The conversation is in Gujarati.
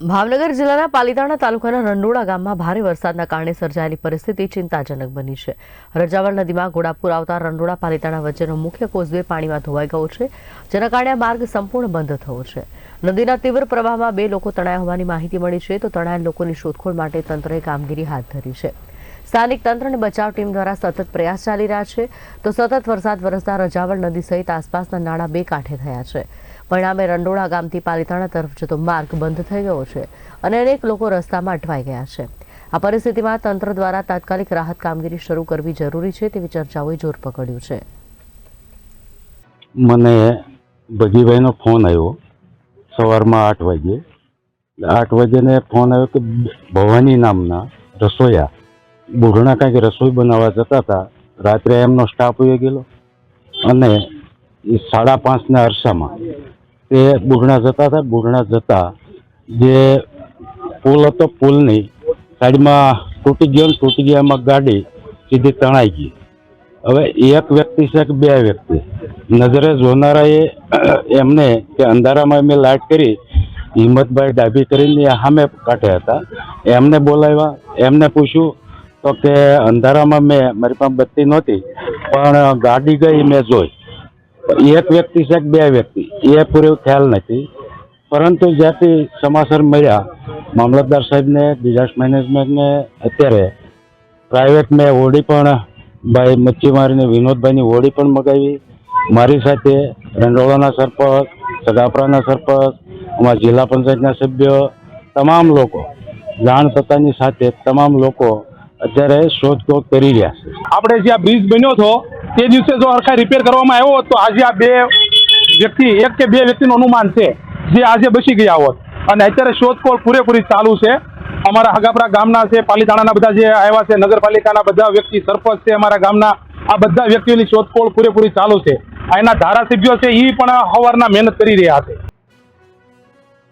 ભાવનગર જિલ્લાના પાલીતાણા તાલુકાના રંડોળા ગામમાં ભારે વરસાદના કારણે સર્જાયેલી પરિસ્થિતિ ચિંતાજનક બની છે. રજાવળ નદીમાં ઘોડાપુર આવતા રંડોળા પાલીતાણા વચ્ચેનો મુખ્ય કોઝવે પાણીમાં ધોવાઈ ગયો છે, જેના કારણે આ માર્ગ સંપૂર્ણ બંધ થયો છે. નદીના તીવ્ર પ્રવાહમાં બે લોકો તણાયા હોવાની માહિતી મળી છે, તો તણાયેલ લોકોની શોધખોળ માટે તંત્રએ કામગીરી હાથ ધરી છે. સ્થાનિક તંત્ર બચાવ ટીમ દ્વારા સતત પ્રયાસ ચાલી રહ્યા છે. તો સતત વરસાદ વરસતા રજાવળ નદી સહિત આસપાસના નાળા બે કાંઠે થયા છે. પરિણામે રંડોળા ગામથી પાલીતાણા તરફ જતો માર્ગ બંધ થઈ ગયો છે અને અનેક લોકો રસ્તામાં અટવાઈ ગયા છે. આ પરિસ્થિતિમાં તંત્ર દ્વારા તાત્કાલિક રાહત કામગીરી શરૂ કરવી જરૂરી છે તેવી ચર્ચાઓએ જોર પકડ્યું છે. મને ભગીભાઈનો ફોન આવ્યો. સવારમાં આઠ વાગે આઠ વાગ્યાને ફોન આવ્યો કે ભવાની નામના રસોયા બુઢણા કાંઈક રસોઈ બનાવવા જતા હતા, રાત્રે એમનો સ્ટાફ હોઈ ગયેલો. અને એ સાડા પાંચના અરસામાં તે બુઢણા જતા હતા, બુઢણા જતા જે પુલ હતો, પુલની સાઈડમાં તૂટી ગયો ને તૂટી ગયામાં ગાડી સીધી તણાઈ ગઈ. હવે એક વ્યક્તિ છે કે બે વ્યક્તિ? નજરે જોનારાએ એમને કે અંધારામાં મેં લાઇટ કરી, હિંમતભાઈ ડાબી કરીને સામે કાઢ્યા હતા. એમને બોલાવ્યા, એમને પૂછ્યું તો કે અંધારામાં મેં, મારી પાસે બત્તી નહોતી, પણ ગાડી ગઈ મેં જોઈ. એક વ્યક્તિ છે બે વ્યક્તિ, એ પૂરો ખ્યાલ નથી. પરંતુ જ્યાંથી સમાચાર મળ્યા, મામલતદાર સાહેબને ડિઝાસ્ટર મેનેજમેન્ટને અત્યારે પ્રાઇવેટ મેં હોડી પણ ભાઈ મચ્છીમારીને, વિનોદભાઈની હોડી પણ મગાવી. મારી સાથે રંડોળાના સરપંચ, સગાપરાના સરપંચ, અમારા જિલ્લા પંચાયતના સભ્યો, તમામ લોકો, જાણ થતાની સાથે તમામ લોકો અત્યારે શોધખોળ કરી રહ્યા છે. આપણે જે આ બ્રિજ બન્યો હતો, તે દિવસે જો હરખા રિપેર કરવામાં આવ્યો હોત, તો આજે આ બે વ્યક્તિ, એક કે બે વ્યક્તિનું અનુમાન છે, જે આજે બચી ગયા હોત. અને અત્યારે શોધખોળ પૂરેપૂરી ચાલુ છે. અમારા હગાપરા ગામના છે, પાલીતાણાના બધા જે આવ્યા છે, નગરપાલિકાના બધા વ્યક્તિ, સરપંચ છે અમારા ગામના, આ બધા વ્યક્તિઓની શોધખોળ પૂરેપૂરી ચાલુ છે. એના ધારાસભ્યો છે એ પણ સવારના મહેનત કરી રહ્યા છે.